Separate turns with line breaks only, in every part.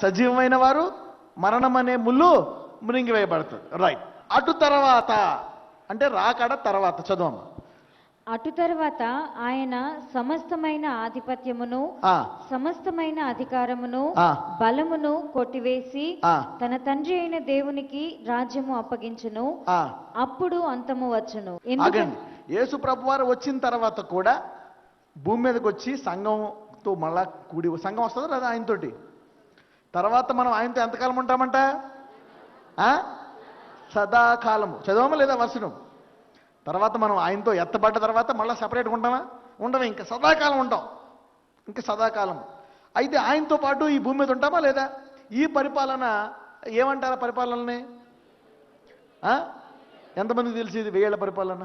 సజీవమైన వారు మరణం అనే ముళ్ళు మృంగివేయబడుతుంది రైట్ అటు తర్వాత అంటే రాకడ తర్వాత చదవమ్మా
అటు తర్వాత ఆయన సమస్తమైన ఆధిపత్యమును సమస్తమైన అధికారమును. బలమును కొట్టివేసి తన తండ్రి అయిన దేవునికి రాజ్యము అప్పగించును. అప్పుడు అంతము వచ్చును.
యేసు ప్రభు వారు వచ్చిన తర్వాత కూడా భూమి మీదకి వచ్చి సంఘంతో మళ్ళా కూడి సంఘం వస్తుందా లేదా ఆయనతోటి? తర్వాత మనం ఆయనతో ఎంతకాలం ఉంటామంట? సదాకాలము. చదవమా లేదా వర్షం తర్వాత మనం ఆయనతో ఎత్తబడ్డ తర్వాత మళ్ళీ సపరేట్గా ఉంటామా ఉండము? ఇంకా సదాకాలం ఉంటాం. ఇంకా సదాకాలం అయితే ఆయనతో పాటు ఈ భూమి మీద ఉంటామా లేదా? ఈ పరిపాలన ఏమంటారా పరిపాలనని? ఎంతమందికి తెలిసి ఇది? పరిపాలన?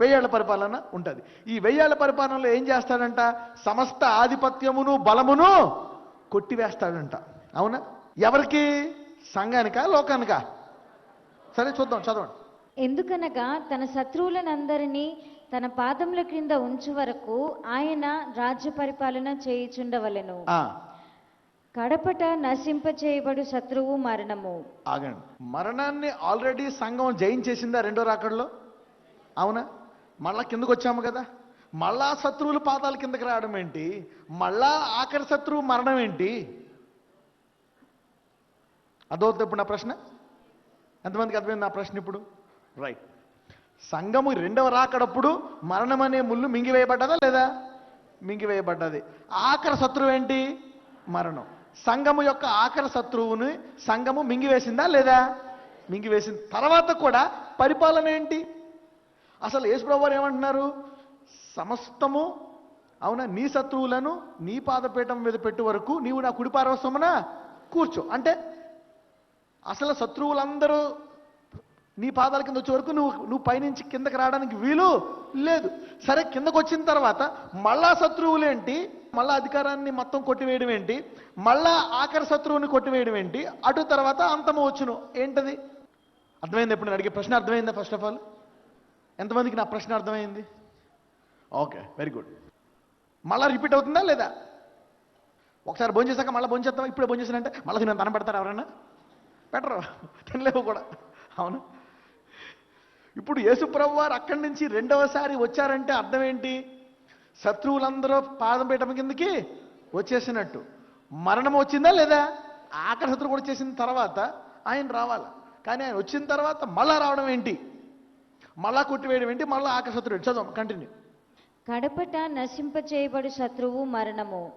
వెయ్యేళ్ళ పరిపాలన ఉంటుంది. ఈ వెయ్యేళ్ళ పరిపాలనలో ఏం చేస్తాడంట? సమస్త ఆధిపత్యమును బలమును కొట్టివేస్తాడంట. అవునా? ఎవరికి? సంఘానికా లోకానికా? సరే చూద్దాం చదవండి.
ఎందుకనగా తన శత్రువులనందరినీ తన పాదముల క్రింద ఉంచు వరకు ఆయన రాజ్య పరిపాలన చేయుచుండవలెను. కడపట నశింప చేయబడు శత్రువు మరణము.
ఆగండి. మరణాన్ని ఆల్రెడీ సంఘం జయించేసిందా రెండో రాకడలో? అవునా? మళ్ళా కిందకు వచ్చాము కదా. మళ్ళా శత్రువుల పాదాల కిందకి రావడం ఏంటి మళ్ళా ఆఖరి శత్రువు మరణం ఏంటి అదవుతుంది ఇప్పుడు నా ప్రశ్న? ఎంతమందికి అర్థమైంది నా ప్రశ్న ఇప్పుడు? రైట్ సంఘము రెండవ రాకడప్పుడు మరణం అనే ముళ్ళు మింగివేయబడ్డదా లేదా? మింగివేయబడ్డది. ఆఖరి శత్రువు ఏంటి? మరణం. సంఘము యొక్క ఆఖరి శత్రువుని సంఘము మింగివేసిందా లేదా? మింగివేసింది. తర్వాత కూడా పరిపాలన ఏంటి? అసలు యేసుప్రభు వారు ఏమంటున్నారు? సమస్తము అవునా? నీ శత్రువులను నీ పాదపీఠం మీద పెట్టు వరకు నీవు నా కుడి పార్వస్తమున కూర్చో. అంటే అసలు శత్రువులందరూ నీ పాదాల కింద వచ్చే వరకు నువ్వు నువ్వు పైనుంచి కిందకి రావడానికి వీలు లేదు. సరే కిందకు వచ్చిన తర్వాత మళ్ళా శత్రువులేంటి మళ్ళా అధికారాన్ని మొత్తం కొట్టివేయడం ఏంటి? మళ్ళా ఆఖరి శత్రువుని కొట్టివేయడం ఏంటి? అటు తర్వాత అంతము వచ్చును. ఏంటది? అర్థమైంది ఇప్పుడు నేను అడిగే ప్రశ్న అర్థమైందా ఫస్ట్ ఆఫ్ ఆల్ ఎంతమందికి నా ప్రశ్న అర్థమైంది? ఓకే వెరీ గుడ్ మళ్ళా రిపీట్ అవుతుందా లేదా? ఒకసారి భోజనం చేశాక మళ్ళీ భోజనం చేస్తాం ఇప్పుడే భోజనం చేశానంటే మళ్ళీ నేను తన పెడతారు ఎవరైనా పెట్టరు. తినలేవు కూడా. అవును. ఇప్పుడు యేసుప్రభు వారు అక్కడి నుంచి రెండవసారి వచ్చారంటే అర్థం ఏంటి? శత్రువులందరూ పాదం పీఠం కిందకి వచ్చేసినట్టు. మరణం వచ్చిందా లేదా? ఆఖరి శత్రువు కూడా వచ్చేసిన తర్వాత ఆయన రావాలి? కానీ ఆయన వచ్చిన తర్వాత మళ్ళా రావడం ఏంటి? మళ్ళా కొట్టివేయడం ఏంటి? మళ్ళా ఆఖరి శత్రువు? చదవం కంటిన్యూ
కడపట నశింప చేయబడు శత్రువు మరణము.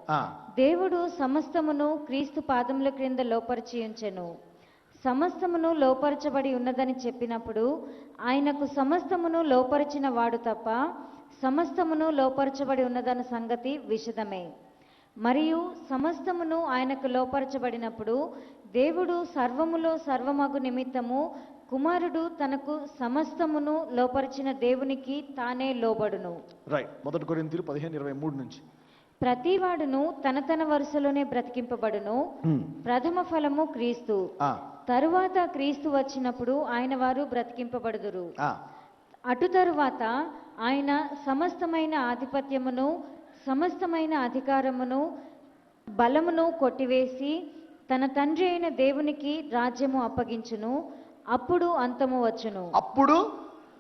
దేవుడు సమస్తమును క్రీస్తు పాదముల క్రింద లోపరిచి ఉంచెను. సమస్తమును లోపరచబడి ఉన్నదని చెప్పినప్పుడు ఆయనకు సమస్తమును లోపరిచిన వాడు తప్ప సమస్తమును లోపరచబడి ఉన్నదన్న సంగతి విషదమే. మరియు సమస్తమును ఆయనకు లోపరచబడినప్పుడు దేవుడు సర్వములో సర్వమగు నిమిత్తము కుమారుడు తనకు సమస్తమును లోపరిచిన దేవునికి తానే లోబడును.
రైట్ మొదటి కొరింతీలు పదిహేను ఇరవై మూడు నుంచి.
ప్రతివాడును తన తన వరుసలోనే బ్రతికింపబడును. ప్రథమ ఫలము క్రీస్తు. తరువాత క్రీస్తు వచ్చినప్పుడు ఆయన వారు బ్రతికింపబడుదురు. అటు తరువాత ఆయన సమస్తమైన ఆధిపత్యమును సమస్తమైన అధికారమును బలమును కొట్టివేసి తన తండ్రి అయిన దేవునికి రాజ్యము అప్పగించును. అప్పుడు అంతము వచ్చును.
అప్పుడు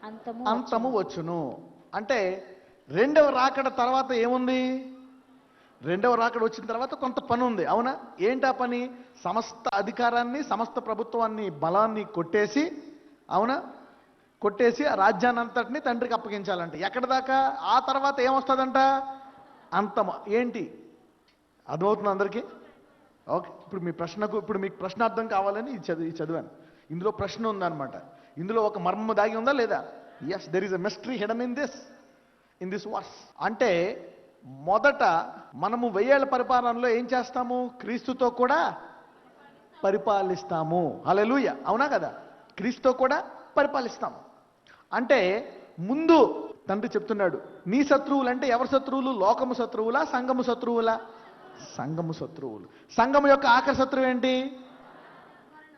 అంతము
అంతము వచ్చును. అంటే రెండవ రాకడ తర్వాత ఏముంది? రెండవ రాకడ వచ్చిన తర్వాత కొంత పని ఉంది అవునా? ఏంటా పని? సమస్త అధికారాన్ని సమస్త ప్రభుత్వాన్ని బలాన్ని కొట్టేసి అవునా? కొట్టేసి ఆ రాజ్యాన్ని అంతటిని తండ్రికి అప్పగించాలంట. ఎక్కడ దాకా? ఆ తర్వాత ఏమొస్తుందంట? అంతము. ఏంటి? అర్థమవుతుంది అందరికీ? ఓకే. ఇప్పుడు మీ ప్రశ్నకు ఇప్పుడు మీకు ప్రశ్న అర్థం కావాలని ఇది చదివి చదివాను. ఇందులో ప్రశ్న ఉందన్నమాట. ఇందులో ఒక మర్మము దాగి ఉందా లేదా? Yes there is a mystery hidden in this in this verse అంటే మొదట మనము వెయ్యేళ్ళ పరిపాలనలో ఏం చేస్తాము? క్రీస్తుతో కూడా పరిపాలిస్తాము. హల్లెలూయా. అవునా కదా? క్రీస్తుతో కూడా పరిపాలిస్తాము. అంటే ముందు తండ్రి చెప్తున్నాడు నీ శత్రువులు అంటే ఎవరి శత్రువులు? లోకము శత్రువులా? సంఘము శత్రువులా? సంఘము శత్రువులు. సంఘము యొక్క ఆఖరి శత్రువు ఏంటి?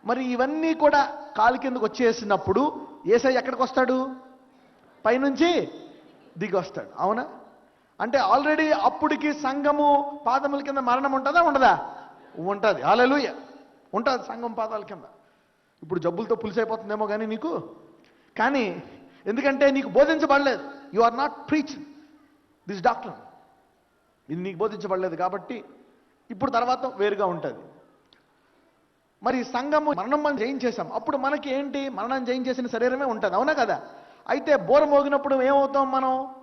మరి ఇవన్నీ కూడా కాలు కిందకు వచ్చేసినప్పుడు ఏసై ఎక్కడికి వస్తాడు పైనుంచి దిగి వస్తాడు అవునా? అంటే ఆల్రెడీ అప్పటికి సంఘము పాదముల కింద మరణం ఉంటుందా? ఉండదా? ఉంటుంది. హాలెలూయ ఉంటుంది సంఘం పాదాల కింద. ఇప్పుడు జబ్బులతో పులిసైపోతుందేమో కానీ నీకు? కానీ ఎందుకంటే నీకు బోధించబడలేదు. You are not preach this doctrine ఇది నీకు బోధించబడలేదు కాబట్టి ఇప్పుడు తర్వాత వేరుగా ఉంటుంది. మరి సంఘము మరణం మనం జయించేసాం అప్పుడు మనకి ఏంటి? మరణం జయించేసిన శరీరమే ఉంటుంది. అవునా కదా? అయితే బోర మోగినప్పుడు ఏమవుతాం మనం?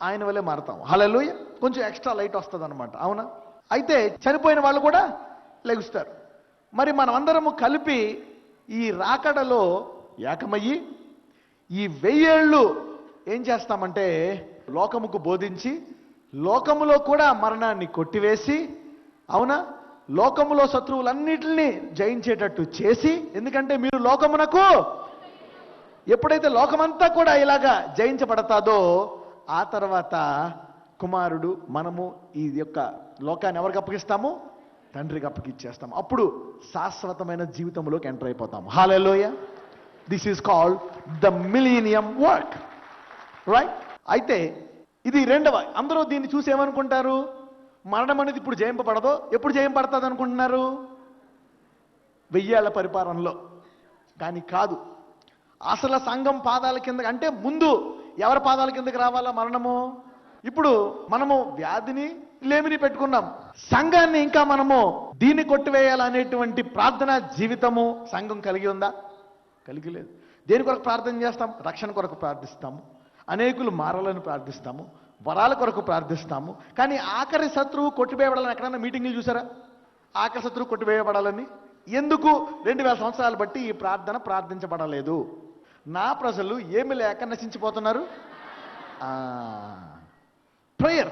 ఆయన వల్లే మారతాం. హలలుయ కొంచెం ఎక్స్ట్రా లైట్ వస్తుంది అనమాట అవునా? అయితే చనిపోయిన వాళ్ళు కూడా లెగుస్తారు. మరి మనమందరము కలిపి ఈ రాకడలో ఏకమయ్యి ఈ వెయ్యేళ్ళు ఏం చేస్తామంటే లోకముకు బోధించి లోకములో కూడా మరణాన్ని కొట్టివేసి అవునా? లోకములో శత్రువులన్నిటిని జయించేటట్టు చేసి ఎందుకంటే మీరు లోకమునకు ఎప్పుడైతే లోకమంతా కూడా ఇలాగా జయించబడతాదో ఆ తర్వాత కుమారుడు మనము ఈ యొక్క లోకాన్ని ఎవరికి అప్పగిస్తాము? తండ్రికి అప్పగిచ్చేస్తాము. అప్పుడు శాశ్వతమైన జీవితంలోకి ఎంటర్ అయిపోతాము. Hallelujah this is called the millennium work right అయితే ఇది రెండవ. అందరూ దీన్ని చూసి ఏమనుకుంటారు? మరణం అనేది ఇప్పుడు జయింపబడదు ఎప్పుడు జయింపడుతుంది అనుకుంటున్నారు? వెయ్యేళ్ళ పరిపాలనలో. కానీ కాదు. అసలు సంఘం పాదాల కింద అంటే ముందు ఎవరి పాదాల కిందకి రావాలా మరణము? ఇప్పుడు మనము వ్యాధిని లేమిని పెట్టుకున్నాం. సంఘాన్ని ఇంకా మనము దీన్ని కొట్టివేయాలనేటువంటి ప్రార్థన జీవితము సంఘం కలిగి ఉందా? కలిగి లేదు. దేని కొరకు ప్రార్థన చేస్తాం? రక్షణ కొరకు ప్రార్థిస్తాము. అనేకులు మారాలని ప్రార్థిస్తాము. వరాల కొరకు ప్రార్థిస్తాము. కానీ ఆఖరి శత్రువు కొట్టివేయబడాలని ఎక్కడైనా మీటింగ్లు చూసారా? ఆఖరి శత్రువు కొట్టివేయబడాలని? ఎందుకు? రెండు వేల సంవత్సరాలు బట్టి ఈ ప్రార్థన ప్రార్థించబడలేదు. నా ప్రజలు ఏమి లేక నశించిపోతున్నారు? ప్రేయర్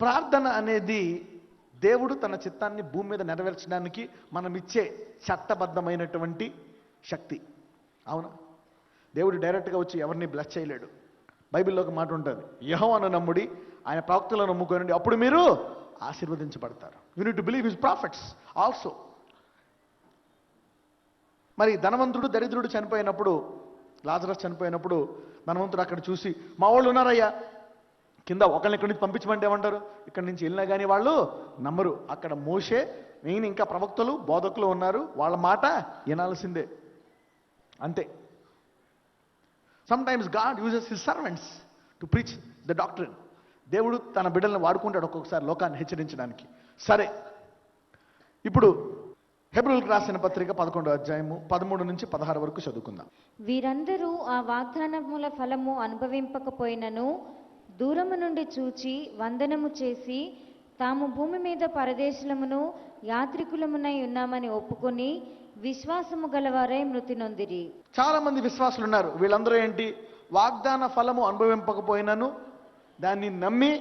ప్రార్థన అనేది దేవుడు తన చిత్తాన్ని భూమి మీద నెరవేర్చడానికి మనం ఇచ్చే చట్టబద్ధమైనటువంటి శక్తి. అవునా? దేవుడు డైరెక్ట్గా వచ్చి ఎవరిని బ్లెస్ చేయలేడు. బైబిల్లో ఒక మాట ఉంటుంది. అని నమ్ముడి ఆయన ప్రవక్తలను నమ్ముకోనండి అప్పుడు మీరు ఆశీర్వదించబడతారు. You need to believe his prophets also మరి ధనవంతుడు దరిద్రుడు చనిపోయినప్పుడు లాజరస్ చనిపోయినప్పుడు ధనవంతుడు అక్కడ చూసి మా వాళ్ళు ఉన్నారయ్యా కింద ఒకరిని ఇక్కడి నుంచి పంపించమంటే ఏమంటారు? ఇక్కడి నుంచి వెళ్ళినా కానీ వాళ్ళు నమ్మరు. అక్కడ మోసే నేను ఇంకా ప్రవక్తలు బోధకులు ఉన్నారు వాళ్ళ మాట వినాల్సిందే. అంతే. Sometimes God uses his servants to preach the doctrine దేవుడు తన బిడ్డలను వాడుకుంటాడు ఒక్కొక్కసారి లోకాన్ని హెచ్చరించడానికి. సరే. ఇప్పుడు హెబ్రుల్కి రాసిన పత్రిక పదకొండో అధ్యాయము పదమూడు నుంచి పదహారు వరకు చదువుకుందాం.
వీరందరూ ఆ వాగ్దానముల ఫలము అనుభవింపకపోయినను దూరము నుండి చూచి వందనము చేసి తాము భూమి మీద పరదేశులమును యాత్రికులమునై ఉన్నామని ఒప్పుకొని విశ్వాసము గలవారై మృతి నొందిరి.
చాలా మంది విశ్వాసులు ఉన్నారు. వీళ్ళందరూ ఏంటి? వాగ్దాన ఫలము అనుభవింపకపోయినను దాన్ని నమ్మి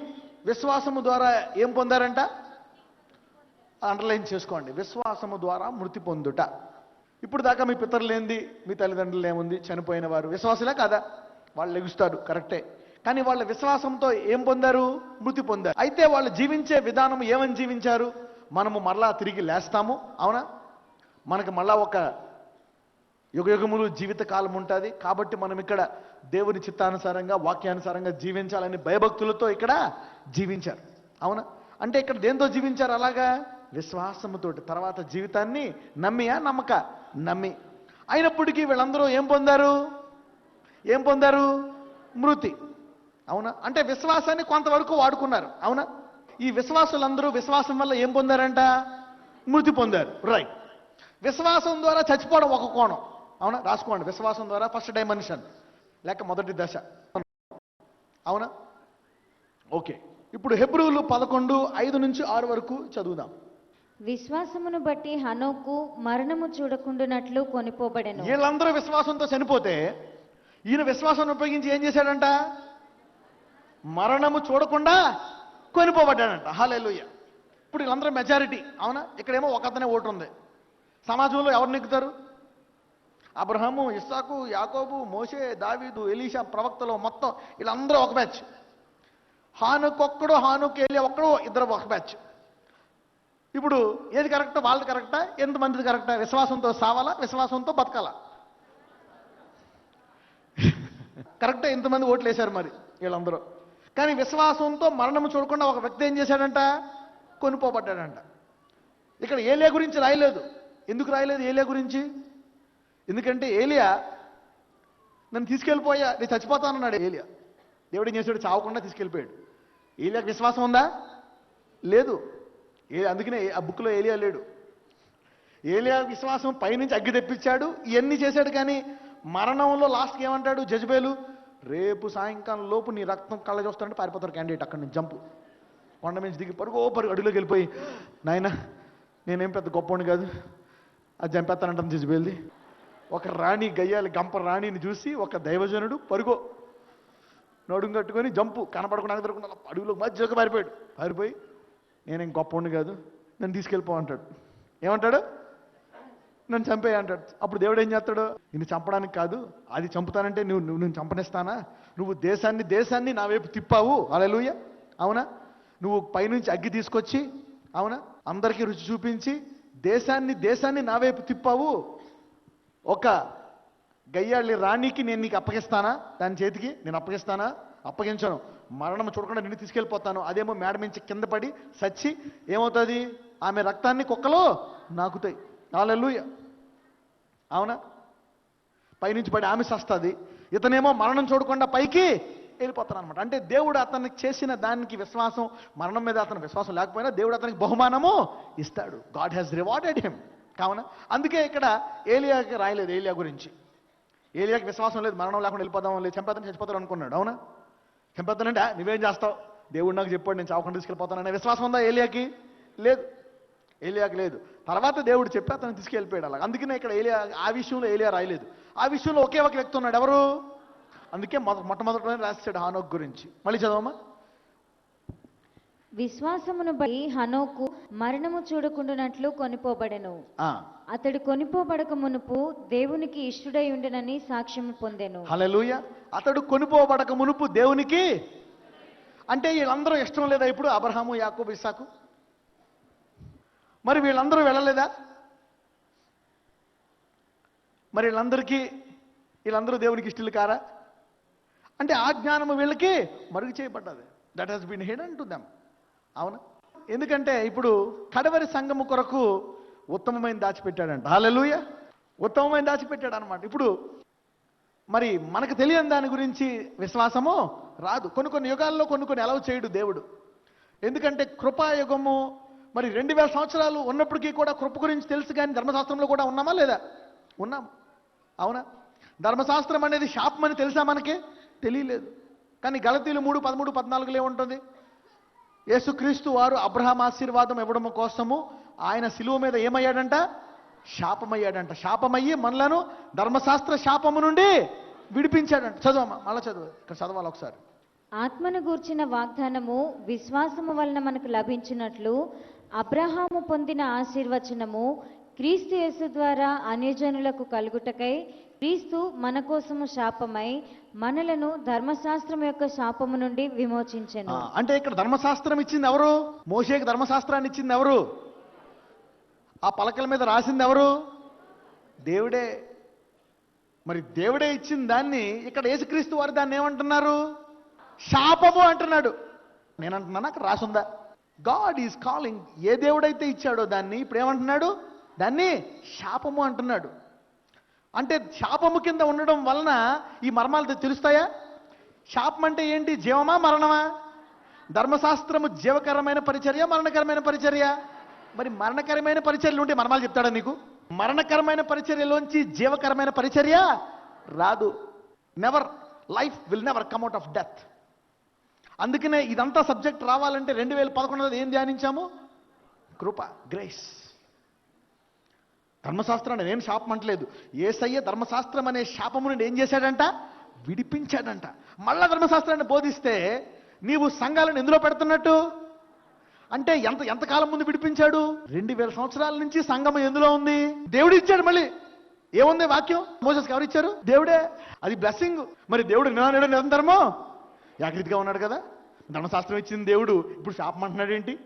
విశ్వాసము ద్వారా ఏం పొందారంట? అండర్లైన్ చేసుకోండి. విశ్వాసము ద్వారా మృతి పొందుట. ఇప్పుడు దాకా మీ పితరులేంది? మీ తల్లిదండ్రులు ఏముంది? చనిపోయిన వారు. విశ్వాసులే కాదా? వాళ్ళు లెగుస్తారు. కరెక్టే. కానీ వాళ్ళ విశ్వాసంతో ఏం పొందారు? మృతి పొందారు. అయితే వాళ్ళు జీవించే విధానం ఏమని జీవించారు? మనము మరలా తిరిగి లేస్తాము. అవునా? మనకు మళ్ళా ఒక యుగయుగములు జీవిత కాలం ఉంటుంది. కాబట్టి మనం ఇక్కడ దేవుని చిత్తానుసారంగా వాక్యానుసారంగా జీవించాలని భయభక్తులతో ఇక్కడ జీవించారు. అవునా? అంటే ఇక్కడ దేంతో జీవించారు అలాగా? విశ్వాసముతోటి తర్వాత జీవితాన్ని నమ్మియా నమ్మక? నమ్మి. అయినప్పటికీ వీళ్ళందరూ ఏం పొందారు? ఏం పొందారు? మృతి. అవునా? అంటే విశ్వాసాన్ని కొంతవరకు వాడుకున్నారు. అవునా? ఈ విశ్వాసులందరూ విశ్వాసం వల్ల ఏం పొందారంట? మృతి పొందారు. రైట్ విశ్వాసం ద్వారా చచ్చిపోవడం ఒక కోణం. అవునా? రాసుకోండి. విశ్వాసం ద్వారా ఫస్ట్ డైమెన్షన్ లేక మొదటి దశ. అవునా? ఓకే ఇప్పుడు హెబ్రూలు పదకొండు ఐదు నుంచి ఆరు వరకు చదువుదాం.
విశ్వాసమును బట్టి హనోకు మరణము చూడకుండునట్లు కొనిపోబడెను.
వీళ్ళందరూ విశ్వాసంతో చనిపోతే ఈయన విశ్వాసాన్ని ఉపయోగించి ఏం చేశాడంట? మరణము చూడకుండా కొనిపోబడ్డాడంట. హాలేలుయ్య ఇప్పుడు వీళ్ళందరూ మెజారిటీ. అవునా? ఇక్కడేమో ఒక అతనే ఓటు ఉంది. సమాజంలో ఎవరు నెక్కుతారు అబ్రహము ఇస్సాకు యాకోబు మోషే దావీదు ఎలీషా ప్రవక్తలు మొత్తం వీళ్ళందరూ ఒక బ్యాచ్. హానుకొక్కడో ఒక్కడు వెళ్ళి ఒక్కడు ఇద్దరు ఒక బ్యాచ్. ఇప్పుడు ఏది కరెక్ట్ వాళ్ళది కరెక్టా? ఎంతమందిది కరెక్టా? విశ్వాసంతో సావాలా? విశ్వాసంతో బతకాలా? కరెక్టా? ఎంతమంది ఓట్లు వేశారు మరి వీళ్ళందరూ? కానీ విశ్వాసంతో మరణము చూడకుండా ఒక వ్యక్తి ఏం చేశాడంట? కొనుక్కోబడ్డాడంట ఇక్కడ ఏలియా గురించి రాయలేదు. ఎందుకు రాయలేదు ఏలియా గురించి? ఎందుకంటే ఏలియా నన్ను తీసుకెళ్ళిపోయా నేను చచ్చిపోతానన్నాడు ఏలియా. దేవుడు ఏం చేశాడు? చావకుండా తీసుకెళ్ళిపోయాడు. ఏలియాకి విశ్వాసం ఉందా? లేదు. ఏ అందుకనే ఆ బుక్లో ఏలియా లేడు. ఏలియా విశ్వాసం పైనుంచి అగ్గి తెప్పించాడు ఇవన్నీ చేశాడు కానీ మరణంలో లాస్ట్కి ఏమంటాడు జజ్బేలు? రేపు సాయంకాలం లోపు నీ రక్తం కళ్ళ చూస్తానంటే పారిపోతారు క్యాండిడేట్ అక్కడి నుంచి జంపు. కొండ నుంచి దిగి పరుగో పరుగు అడుగులోకి వెళ్ళిపోయి నాయన నేనేం పెద్ద గొప్పవాడిని కాదు. అది చంపేస్తానంటాను జజ్బేల్ది. ఒక రాణి గయ్యాలి గంప రాణిని చూసి ఒక దైవజనుడు పరుగో. నడుం కట్టుకొని జంపు కనపడకుండా దొరకకుండా అడుగులో మధ్యలోకి పారిపోయాడు. పారిపోయి నేనేం గొప్పవాడిని కాదు. నన్ను తీసుకెళ్ళిపో అంటాడు. ఏమంటాడు? నన్ను చంపేయ అంటాడు. అప్పుడు దేవుడు ఏం చేస్తాడు? నిన్ను చంపడానికి కాదు అది చంపుతానంటే నువ్వు నువ్వు నేను చంపనిస్తానా? నువ్వు దేశాన్ని దేశాన్ని నా వైపు తిప్పావు. అలెలుయ అవునా? నువ్వు పైనుంచి అగ్గి తీసుకొచ్చి అవునా? అందరికీ రుచి చూపించి దేశాన్ని దేశాన్ని నా వైపు తిప్పావు. ఒక గయ్యాళ్ళి రాణికి నేను నీకు అప్పగిస్తానా? దాని చేతికి నేను అప్పగిస్తానా? అప్పగించను. మరణం చూడకుండా నిన్ను తీసుకెళ్ళిపోతాను. అదేమో మేడ నుంచి కింద పడి సచ్చి ఏమవుతుంది? ఆమె రక్తాన్ని కుక్కలో నాకుతాయి. నాలెల్లు అవునా? పైనుంచి పడి ఆమె సస్తుంది. ఇతనేమో మరణం చూడకుండా పైకి వెళ్ళిపోతాను అనమాట అంటే దేవుడు అతనికి చేసిన దానికి విశ్వాసం మరణం మీద అతని విశ్వాసం లేకపోయినా దేవుడు అతనికి బహుమానము ఇస్తాడు. God has rewarded him. కావున? అందుకే ఇక్కడ ఏలియాకి రాయలేదు ఏలియా గురించి. ఏలియాకి విశ్వాసం లేదు మరణం లేకుండా వెళ్ళిపోదాం లేదు చంపేద్దాం చచ్చిపోతాడు అనుకున్నాడు. అవునా? చంపేస్తానంటే నువ్వేం చేస్తావు? దేవుడు నాకు చెప్పాడు నేను చావకుండా తీసుకెళ్ళిపోతాననే విశ్వాసం ఉందా ఏలియాకి? లేదు. ఏలియాకి లేదు. తర్వాత దేవుడు చెప్పి అతను తీసుకెళ్ళిపోయాడు అలా. అందుకనే ఇక్కడ ఏలియా ఆ విషయంలో ఏలియా రాయలేదు. ఆ విషయంలో ఒకే ఒక వ్యక్తి ఉన్నాడు. ఎవరు? అందుకే మొద మొట్టమొదటిలోనే రాశాడు హానోక్ గురించి. మళ్ళీ చదవమ్మా.
విశ్వాసమును బట్టి హనోకు మరణము చూడకుండానట్లు కొనిపోబడెను.
ఆ,
అతడు కొనిపోబడక మునుపు దేవునికి ఇష్టుడై ఉండెనని సాక్ష్యము పొందెను.
హల్లెలూయా. అతడు కొనుపోబడక మునుపు దేవునికి అంటే వీళ్ళందరూ ఇష్టం లేదా ఇప్పుడు అబ్రహాము యాకోబు ఇస్సాకు? మరి వీళ్ళందరూ వెళ్ళలేదా? మరి వీళ్ళందరికీ వీళ్ళందరూ దేవునికి ఇష్టలు కారా? అంటే ఆ జ్ఞానము వీళ్ళకి మరుగు చేయబడ్డది. That has been hidden to them అవునా? ఎందుకంటే ఇప్పుడు కడవరి సంఘము కొరకు ఉత్తమమైన దాచిపెట్టాడంట. హాలూయ ఉత్తమమైన దాచిపెట్టాడు అనమాట ఇప్పుడు మరి మనకు తెలియని దాని గురించి విశ్వాసము రాదు. కొన్ని కొన్ని యుగాల్లో కొన్ని కొన్ని అలవ చేయడు దేవుడు. ఎందుకంటే కృపాయుగము మరి రెండు వేల సంవత్సరాలు ఉన్నప్పటికీ కూడా కృప గురించి తెలుసు కానీ ధర్మశాస్త్రంలో కూడా ఉన్నామా లేదా? ఉన్నాం. అవునా? ధర్మశాస్త్రం అనేది శాపం అని తెలుసా మనకి? తెలియలేదు. కానీ గలతీలు మూడు పదమూడు పద్నాలుగులో ఉంటుంది యేసుక్రీస్తు వారు అబ్రహాం ఆశీర్వాదం ఇవ్వడం కోసము ఆయన శిలువ మీద ఏమయ్యాడంట? శాపమయ్యాడంట. శాపమయ్యి మనలను ధర్మశాస్త్ర శాపము నుండి విడిపించాడంట. చదువు మళ్ళీ చదువు. ఇక్కడ చదవాలి ఒకసారి.
ఆత్మను గూర్చిన వాగ్దానము విశ్వాసము వలన మనకు లభించినట్లు అబ్రహాము పొందిన ఆశీర్వచనము క్రీస్తు యేసు ద్వారా అన్యజనులకు కలుగుటకై క్రీస్తు మన కోసము శాపమై మనలను ధర్మశాస్త్రం యొక్క శాపము నుండి విమోచించను.
అంటే ఇక్కడ ధర్మశాస్త్రం ఇచ్చింది ఎవరు? మోషేకి ధర్మశాస్త్రాన్ని ఇచ్చింది ఎవరు? ఆ పలకల మీద రాసింది ఎవరు? దేవుడే. మరి దేవుడే ఇచ్చిన దాన్ని ఇక్కడ యేసుక్రీస్తు వారు దాన్ని ఏమంటున్నారు? శాపము అంటున్నాడు. నేను అంటున్నాను అక్కడ రాసుందా? God is calling. ఏ దేవుడైతే ఇచ్చాడో దాన్ని ఇప్పుడు ఏమంటున్నాడు? దాన్ని శాపము అంటున్నాడు. అంటే శాపము కింద ఉండడం వలన ఈ మర్మాలు తెలుస్తాయా? శాపం అంటే ఏంటి? జీవమా మరణమా? ధర్మశాస్త్రము జీవకరమైన పరిచర్య మరణకరమైన పరిచర్య? మరి మరణకరమైన పరిచర్యలు ఉంటే మర్మాలు చెప్తాడా నీకు? మరణకరమైన పరిచర్యలోంచి జీవకరమైన పరిచర్య రాదు. Never life will never come out of death అందుకనే ఇదంతా సబ్జెక్ట్ రావాలంటే రెండు వేల పదకొండులో ఏం ధ్యానించాము? కృప గ్రేస్ ధర్మశాస్త్రాన్ని నేను శాపం అంటలేదు. ఏసయ్య ధర్మశాస్త్రం అనే శాపము నుండి ఏం చేశాడంట? విడిపించాడంట. మళ్ళా ధర్మశాస్త్రాన్ని బోధిస్తే నీవు సంఘాలను ఎందులో పెడుతున్నట్టు? అంటే ఎంత ఎంతకాలం ముందు విడిపించాడు? రెండు వేల సంవత్సరాల నుంచి సంఘం ఎందులో ఉంది? దేవుడు ఇచ్చాడు మళ్ళీ. ఏముంది వాక్యం? మోసెస్ ఎవరు ఇచ్చారు? దేవుడే. అది బ్లెస్సింగ్ మరి దేవుడు నినాడు నిరంతరమో? ఏకరీతిగా ఉన్నాడు కదా. ధర్మశాస్త్రం ఇచ్చిన దేవుడు. ఇప్పుడు శాపం అంటున్నాడు ఏంటి?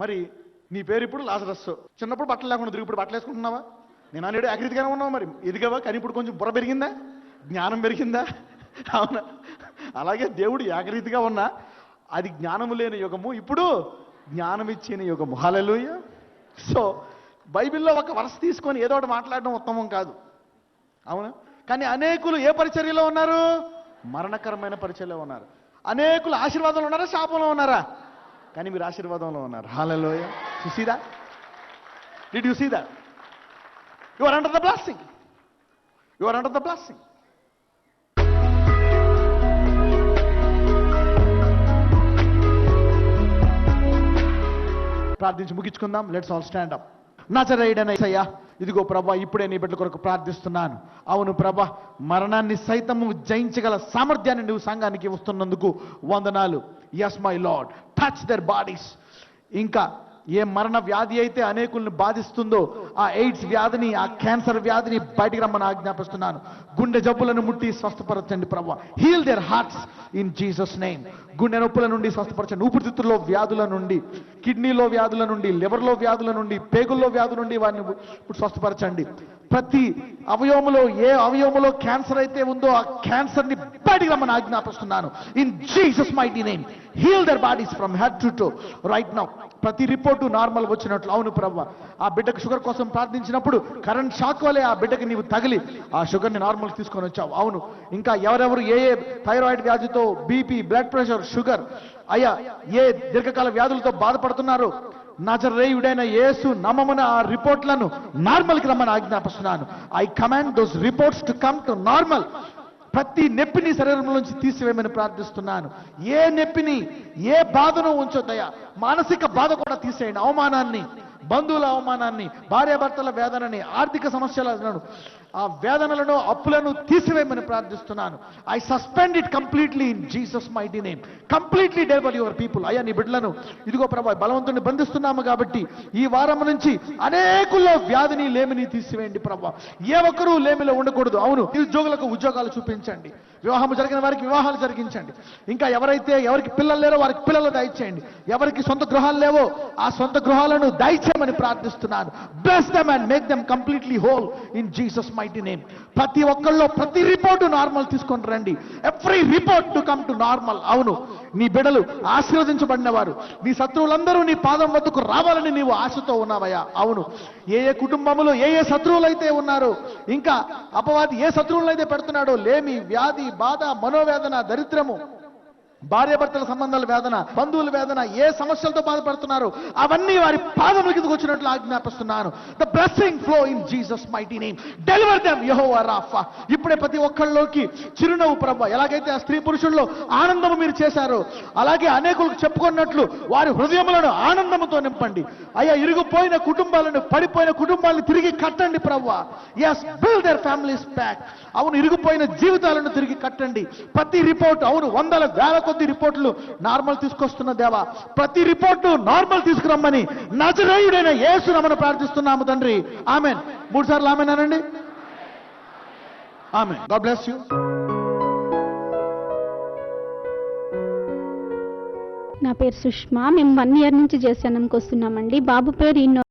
మరి నీ పేరు ఇప్పుడు లాజరస్. చిన్నప్పుడు బట్టలు లేకుండా తిరిగి ఇప్పుడు బట్టలు వేసుకుంటున్నావా? నేను అనేది ఏకరీతిగానే ఉన్నావు మరి. ఎదిగావా? కానీ ఇప్పుడు కొంచెం బుర్ర పెరిగిందా? జ్ఞానం పెరిగిందా? అవునా? అలాగే దేవుడు ఏకరీతిగా ఉన్నా. అది జ్ఞానము లేని యుగము. ఇప్పుడు జ్ఞానం ఇచ్చిన యుగము. హలలుయ సో బైబిల్లో ఒక వరస తీసుకొని ఏదో ఒకటి మాట్లాడడం ఉత్తమం కాదు. అవును? కానీ అనేకులు ఏ పరిచర్యలో ఉన్నారు? మరణకరమైన పరిచర్యలో ఉన్నారు. అనేకులు ఆశీర్వాదంలో ఉన్నారా? శాపంలో ఉన్నారా? కానీ మీరు ఆశీర్వాదంలో ఉన్నారు. హాలలోయ You see that? Did you see that? You are under the blessing. You are under the blessing. ప్రార్థించి ముగించుకుందాం లెట్స్ ఆల్ స్టాండ్ అప్ నజరేయుడనయ్యా ఇదిగో ప్రభా ఇప్పుడే నీ బిడ్డల కొరకు ప్రార్థిస్తున్నాను అవును ప్రభా మరణాన్ని సైతము జయించగల సామర్థ్యాన్ని నువ్వు సంఘానికి వస్తున్నందుకు వందనాలు yes my lord touch their bodies ఇంకా ఏ మరణ వ్యాధి అయితే అనేకుల్ని బాధిస్తుందో ఆ ఎయిడ్స్ వ్యాధిని ఆ క్యాన్సర్ వ్యాధిని బయటికి రమ్మని ఆజ్ఞాపిస్తున్నాను. గుండె జబ్బులను ముట్టి స్వస్థపరచండి ప్రభు. Heal their hearts in Jesus name గుండె నొప్పుల నుండి స్వస్థపరచండి. ఊపిరితిత్తుల్లో వ్యాధుల నుండి కిడ్నీలో వ్యాధుల నుండి లివర్లో వ్యాధుల నుండి పేగుల్లో వ్యాధుల నుండి వారిని ఇప్పుడు స్వస్థపరచండి. ప్రతి అవయవములో ఏ అవయవములో క్యాన్సర్ అయితే ఉందో ఆ క్యాన్సర్ని బయటికి రమ్మని ఆజ్ఞాపిస్తున్నాను. In Jesus mighty name heal their bodies from head to toe right now ప్రతి రిపోర్ట్ నార్మల్ వచ్చినట్లు. అవును ప్రవ్వ ఆ బిడ్డకు షుగర్ కోసం ప్రార్థించినప్పుడు కరెంట్ షాక్ వలె ఆ బిడ్డకి నీవు తగిలి ఆ షుగర్ని నార్మల్ తీసుకొని వచ్చావు. అవును ఇంకా ఎవరెవరు ఏ ఏ థైరాయిడ్ వ్యాధితో బీపీ బ్లడ్ ప్రెషర్ షుగర్ అయ్యా ఏ దీర్ఘకాల వ్యాధులతో బాధపడుతున్నారు నజరేయుడైన యేసు నమ్మమున ఆ రిపోర్ట్లను నార్మల్కి రమ్మని ఆజ్ఞాపిస్తున్నాను. I command those reports to come to normal ప్రతి నొప్పిని శరీరంలోంచి తీసివేయమని ప్రార్థిస్తున్నాను. ఏ నొప్పిని ఏ బాధను ఉంచొద్దయా మానసిక బాధ కూడా తీసేయండి. అవమానాన్ని బంధువుల అవమానాన్ని భార్యాభర్తల వేదనని ఆర్థిక సమస్యలను ఆ వేదనలను అప్పులను తీసివేయమని ప్రార్థిస్తున్నాను. I suspend it completely in Jesus mighty name completely deliver your people అయ్యా నీ బిడ్డలను. ఇదిగో ప్రభా బలవంతుని బంధిస్తున్నాము కాబట్టి ఈ వారం నుంచి అనేకుల్లో వ్యాధిని లేమిని తీసివేయండి ప్రభా. ఏ ఒక్కరూ లేమిలో ఉండకూడదు. అవును ఉద్యోగులకు ఉద్యోగాలు చూపించండి. వివాహం జరిగిన వారికి వివాహాలు జరిగించండి. ఇంకా ఎవరైతే ఎవరికి పిల్లలు లేరో వారికి పిల్లలు దయచేయండి. ఎవరికి సొంత గృహాలు లేవో ఆ సొంత గృహాలను దయచేయమని ప్రార్థిస్తున్నాను. Bless them and make them completely whole in Jesus mighty name ప్రతి ఒక్కళ్ళలో ప్రతి రిపోర్టు నార్మల్ తీసుకొని రండి. Every report to come to normal అవును నీ బిడలు ఆశీర్వదించబడిన వారు నీ శత్రువులందరూ నీ పాదం వద్దకు రావాలని నీవు ఆశతో ఉన్నావయ్యా. అవును ఏ ఏ కుటుంబములో ఏ ఏ శత్రువులు అయితే ఉన్నారో ఇంకా అపవాది ఏ శత్రువులను అయితే పెడుతున్నాడో లేమి వ్యాధి బాధ మనోవేదన దరిద్రము భార్యాభర్తల సంబంధాల వేదన బంధువుల వేదన ఏ సమస్యలతో బాధపడుతున్నారు అవన్నీ వారి పాదముల కిందకు వచ్చినట్లు ఆజ్ఞాపిస్తున్నాను. The blessing flow in Jesus mighty name deliver them యహో రాఫా ఇప్పుడే ప్రతి ఒక్కళ్ళలోకి చిరునవ్వు ప్రభ. ఎలాగైతే ఆ స్త్రీ పురుషుల్లో ఆనందము మీరు చేశారో అలాగే అనేకులకు చెప్పుకున్నట్లు వారి హృదయములను ఆనందముతో నింపండి. అయ్యా ఇరిగిపోయిన కుటుంబాలను పడిపోయిన కుటుంబాలను తిరిగి కట్టండి ప్రవ్వ yes build their families back అవును ఇరిగిపోయిన జీవితాలను తిరిగి కట్టండి. ప్రతి రిపోర్ట్ అవును వందల వేల కొద్ది రిపోర్ట్లు నార్మల్ తీసుకొస్తున్న దేవా. ప్రతి రిపోర్టు నార్మల్ తీసుకురమ్మని నజరేయుడైన యేసు ప్రార్థిస్తున్నాము తండ్రి. ఆమెన్. మూడు సార్లు ఆమెన్ అనండి. God bless you.
నా పేరు సుష్మా. మేము వన్ ఇయర్ నుంచి చేసానంకి వస్తున్నామండి. బాబు పేరు ఇన్నో